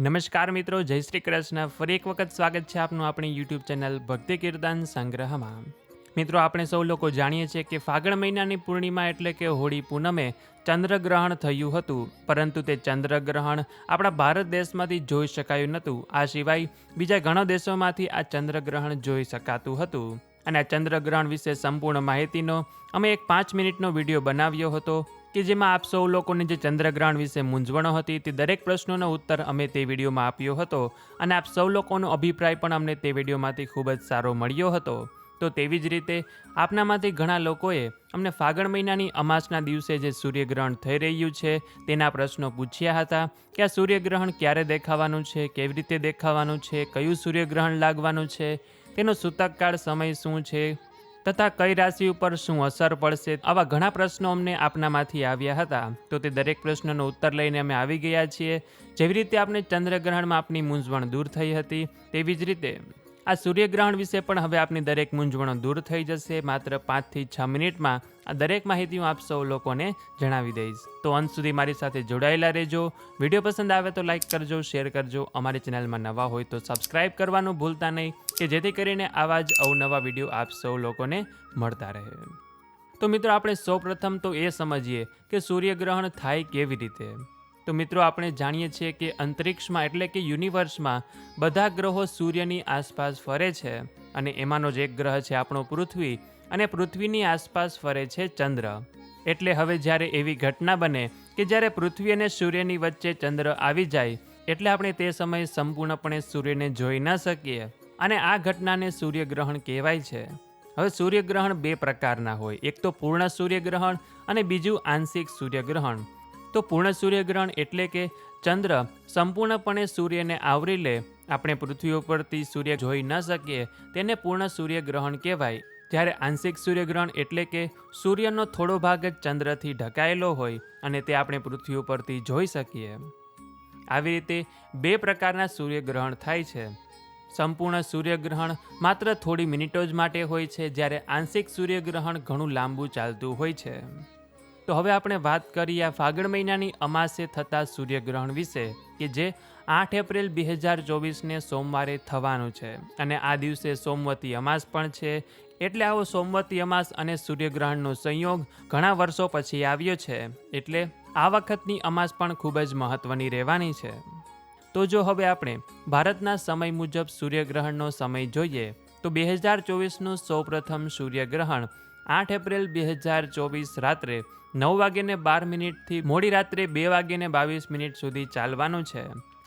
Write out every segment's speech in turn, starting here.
નમસ્કાર મિત્રો, જય શ્રી કૃષ્ણ. ફરી એક વખત સ્વાગત છે આપનું આપણી યુટ્યુબ ચેનલ ભક્તિ કીર્તન સંગ્રહમાં. મિત્રો, આપણે સૌ લોકો જાણીએ છીએ કે ફાગણ મહિનાની પૂર્ણિમા એટલે કે હોળી પૂનમે ચંદ્રગ્રહણ થયું હતું. પરંતુ તે ચંદ્રગ્રહણ આપણા ભારત દેશમાંથી જોઈ શકાયું નહોતું. આ સિવાય બીજા ઘણા દેશોમાંથી આ ચંદ્રગ્રહણ જોઈ શકાતું હતું. અને આ ચંદ્રગ્રહણ વિશે સંપૂર્ણ માહિતીનો અમે એક પાંચ મિનિટનો વીડિયો બનાવ્યો હતો. કે જેમાં આપ સૌ લોકોને જે ચંદ્રગ્રહણ વિશે મૂંઝવણો હતી તે દરેક પ્રશ્નોનો ઉત્તર અમે તે વિડીયોમાં આપ્યો હતો અને આપ સૌ લોકોનો અભિપ્રાય પણ અમને તે વિડીયોમાંથી ખૂબ જ સારો મળ્યો હતો. તો તેવી જ રીતે આપનામાંથી ઘણા લોકોએ અમને ફાગણ મહિનાની અમાસના દિવસે જે સૂર્યગ્રહણ થઈ રહ્યું છે તેના પ્રશ્નો પૂછ્યા હતા કે આ સૂર્યગ્રહણ ક્યારે દેખાવાનું છે, કેવી રીતે દેખાવાનું છે, કયું સૂર્યગ્રહણ લાગવાનું છે, તેનો સૂતકકાળ સમય શું છે તથા કઈ રાશિ ઉપર શું અસર પડશે આવા ઘણા પ્રશ્નો અમને આપનામાંથી આવ્યા હતા. તો તે દરેક પ્રશ્નનો ઉત્તર લઈને અમે આવી ગયા છીએ. જેવી રીતે આપણે ચંદ્રગ્રહણમાં આપની મૂંઝવણ દૂર થઈ હતી, તેવી જ રીતે આ સૂર્યગ્રહણ વિશે પણ હવે આપની દરેક મૂંઝવણો દૂર થઈ જશે. માત્ર પાંચથી છ મિનિટમાં આ દરેક માહિતી હું આપ સૌ લોકોને જણાવી દઈશ. તો અંત સુધી મારી સાથે જોડાયેલા રહેજો. વીડિયો પસંદ આવે તો લાઇક કરજો, શેર કરજો. અમારી ચેનલમાં નવા હોય તો સબસ્ક્રાઇબ કરવાનું ભૂલતા નહીં, કે જેથી કરીને આવા જ અવનવા વીડિયો આપ સૌ લોકોને મળતા રહે. તો મિત્રો, આપણે સૌપ્રથમ તો એ સમજીએ કે સૂર્યગ્રહણ થાય કેવી રીતે? તો મિત્રો આપણે જાણીએ છીએ કે અંતરિક્ષમાં એટલે કે યુનિવર્સમાં બધા ગ્રહો સૂર્યની આસપાસ ફરે છે અને એમાંનો જ એક ગ્રહ છે આપણો પૃથ્વી અને પૃથ્વીની આસપાસ ફરે છે ચંદ્ર. એટલે હવે જ્યારે એવી ઘટના બને કે જ્યારે પૃથ્વી અને સૂર્યની વચ્ચે ચંદ્ર આવી જાય, એટલે આપણે તે સમયે સંપૂર્ણપણે સૂર્યને જોઈ ન શકીએ અને આ ઘટનાને સૂર્યગ્રહણ કહેવાય છે. હવે સૂર્યગ્રહણ બે પ્રકારના હોય, એક તો પૂર્ણ સૂર્યગ્રહણ અને બીજું આંશિક સૂર્યગ્રહણ. તો પૂર્ણ સૂર્યગ્રહણ એટલે કે ચંદ્ર સંપૂર્ણપણે સૂર્યને આવરી લે. આપણે પૃથ્વી ઉપરથી સૂર્ય જોઈ ન શકીએ, તેને પૂર્ણ સૂર્યગ્રહણ કહેવાય. જ્યારે આંશિક સૂર્યગ્રહણ એટલે કે સૂર્યનો થોડો ભાગ જ ચંદ્રથી ઢકાયેલો હોય અને તે આપણે પૃથ્વી ઉપરથી જોઈ શકીએ. આવી રીતે બે પ્રકારના સૂર્યગ્રહણ થાય છે. સંપૂર્ણ સૂર્યગ્રહણ માત્ર થોડી મિનિટો જ માટે હોય છે, જ્યારે આંશિક સૂર્યગ્રહણ ઘણું લાંબુ ચાલતું હોય છે. તો હવે આપણે વાત કરીએ ફાગણ મહિનાની અમાસે થતા સૂર્યગ્રહણ વિશે, કે જે આઠ એપ્રિલ બે હજાર ચોવીસને સોમવારે થવાનું છે. અને આ દિવસે સોમવતી અમાસ પણ છે, એટલે આવો સોમવતી અમાસ અને સૂર્યગ્રહણનો સંયોગ ઘણા વર્ષો પછી આવ્યો છે, એટલે આ વખતની અમાસ પણ ખૂબ જ મહત્ત્વની રહેવાની છે. તો જો હવે આપણે ભારતના સમય મુજબ સૂર્યગ્રહણનો સમય જોઈએ, તો બે હજાર ચોવીસનું સૌપ્રથમ સૂર્યગ્રહણ આઠ એપ્રિલ બે હજાર ચોવીસ રાત્રે નવ વાગ્યાને બાર મિનિટથી મોડી રાત્રે બે વાગ્યાને બાવીસ મિનિટ સુધી ચાલવાનું છે.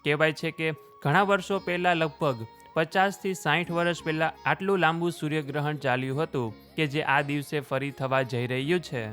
કહેવાય છે કે ઘણા વર્ષો પહેલાં લગભગ પચાસથી સાઠ વર્ષ પહેલાં આટલું લાંબુ સૂર્યગ્રહણ ચાલ્યું હતું કે જે આ દિવસે ફરી થવા જઈ રહ્યું છે.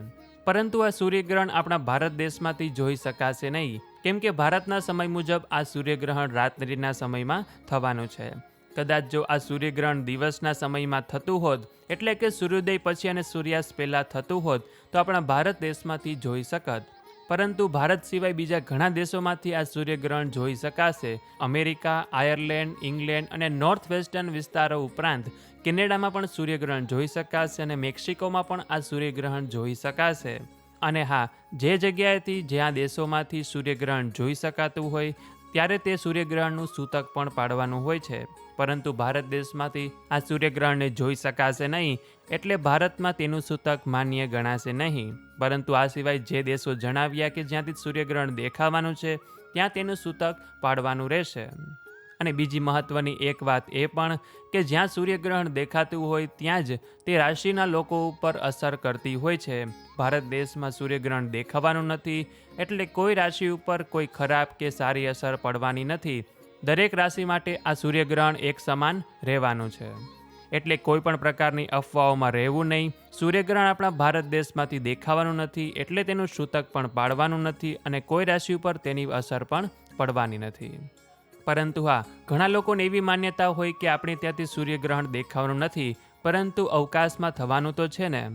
પરંતુ આ સૂર્યગ્રહણ આપણા ભારત દેશમાંથી જોઈ શકાશે નહીં, કેમ કે ભારતના સમય મુજબ આ સૂર્યગ્રહણ રાત્રિના સમયમાં થવાનું છે. કદાચ જો આ સૂર્યગ્રહણ દિવસના સમયમાં થતું હોત, એટલે કે સૂર્યોદય પછી અને સૂર્યાસ્ત પહેલાં થતું હોત, તો આપણા ભારત દેશમાંથી જોઈ શકત. પરંતુ ભારત સિવાય બીજા ઘણા દેશોમાંથી આ સૂર્યગ્રહણ જોઈ શકાશે. અમેરિકા, આયર્લેન્ડ, ઇંગ્લેન્ડ અને નોર્થ વેસ્ટર્ન વિસ્તારો ઉપરાંત કેનેડામાં પણ સૂર્યગ્રહણ જોઈ શકાશે અને મેક્સિકોમાં પણ આ સૂર્યગ્રહણ જોઈ શકાશે. અને હા, જે જગ્યાએથી જ્યાં દેશોમાંથી સૂર્યગ્રહણ જોઈ શકાતું હોય, ત્યારે તે સૂર્યગ્રહણનું સૂતક પણ પાડવાનું હોય છે. પરંતુ ભારત દેશમાંથી આ સૂર્યગ્રહણને જોઈ શકાશે નહીં, એટલે ભારતમાં તેનું સૂતક માન્ય ગણાશે નહીં. પરંતુ આ સિવાય જે દેશો જણાવ્યા કે જ્યાંથી સૂર્યગ્રહણ દેખાવાનું છે, ત્યાં તેનું સૂતક પાડવાનું રહેશે. અને બીજી મહત્વની એક વાત એ પણ કે જ્યાં સૂર્યગ્રહણ દેખાતું હોય, ત્યાં જ તે રાશિના લોકો ઉપર અસર કરતી હોય છે. ભારત દેશમાં સૂર્યગ્રહણ દેખાવાનું નથી, એટલે કોઈ રાશિ ઉપર કોઈ ખરાબ કે સારી અસર પડવાની નથી. દરેક રાશિ માટે આ સૂર્યગ્રહણ એક સમાન રહેવાનું છે. એટલે કોઈ પણ પ્રકારની અફવાઓમાં રહેવું નહીં. સૂર્યગ્રહણ આપણા ભારત દેશમાંથી દેખાવાનું નથી, એટલે તેનું સૂતક પણ પાડવાનું નથી અને કોઈ રાશિ ઉપર તેની અસર પણ પડવાની નથી. પરંતુ હા, ઘણા લોકોને એવી માન્યતા હોય કે આપણે ત્યાંથી સૂર્યગ્રહણ દેખાવાનું નથી, પરંતુ અવકાશમાં થવાનું તો છે ને.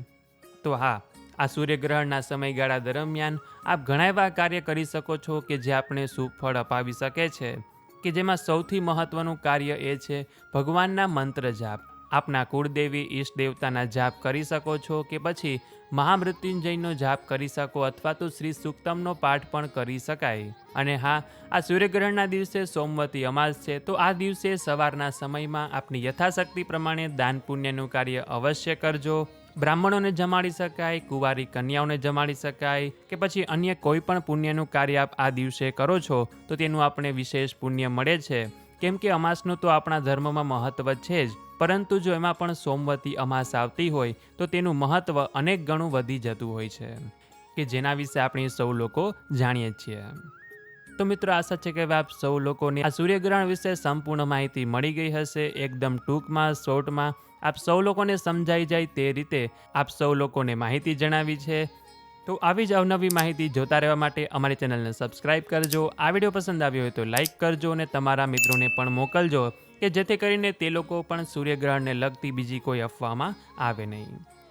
તો હા, આ સૂર્યગ્રહણના સમયગાળા દરમિયાન આપ ઘણા એવા કાર્ય કરી શકો છો કે જે આપણે સુફળ અપાવી શકે છે. કે જેમાં સૌથી મહત્વનું કાર્ય એ છે ભગવાનના મંત્ર જાપ. આપના કુળદેવી ઈષ્ટ દેવતાના જાપ કરી શકો છો કે પછી મહામૃત્યુંજયનો જાપ કરી શકો અથવા તો શ્રી સુક્તમનો પાઠ પણ કરી શકાય. અને હા, આ સૂર્યગ્રહણના દિવસે સોમવતી અમાસ છે, તો આ દિવસે સવારના સમયમાં આપની યથાશક્તિ પ્રમાણે દાન પુણ્યનું કાર્ય અવશ્ય કરજો. બ્રાહ્મણોને જમાડી શકાય, કુંવારી કન્યાઓને જમાડી શકાય કે પછી અન્ય કોઈ પણ પુણ્યનું કાર્ય આપ આ દિવસે કરો છો, તો તેનું આપણે વિશેષ પુણ્ય મળે છે. કેમ કે અમાસનું તો આપણા ધર્મમાં મહત્વ છે જ, પરંતુ જો એમાં પણ સોમવતી અમાસ આવતી હોય, તો તેનું મહત્વ અનેક ગણું વધી જતું હોય છે. કે જેના વિશે આપણે સૌ લોકો જાણીએ છીએ. તો મિત્રો આશા છે કે આપ સૌ લોકોને આ સૂર્યગ્રહણ વિશે સંપૂર્ણ માહિતી મળી ગઈ હશે, એકદમ ટૂંકમાં શોર્ટમાં આપ સૌ લોકોને સમજાઈ જાય તે રીતે આપ સૌ લોકોને માહિતી જણાવી છે. તો આવી જ અવનવી માહિતી જોતા રહેવા માટે અમારી ચેનલને સબસ્ક્રાઇબ કરજો. આ વીડિયો પસંદ આવ્યો હોય તો લાઇક કરજો અને તમારા મિત્રોને પણ મોકલજો, કે જેથી કરીને તે લોકો પણ સૂર્યગ્રહણને લગતી બીજી કોઈ અફવામાં આવે નહીં.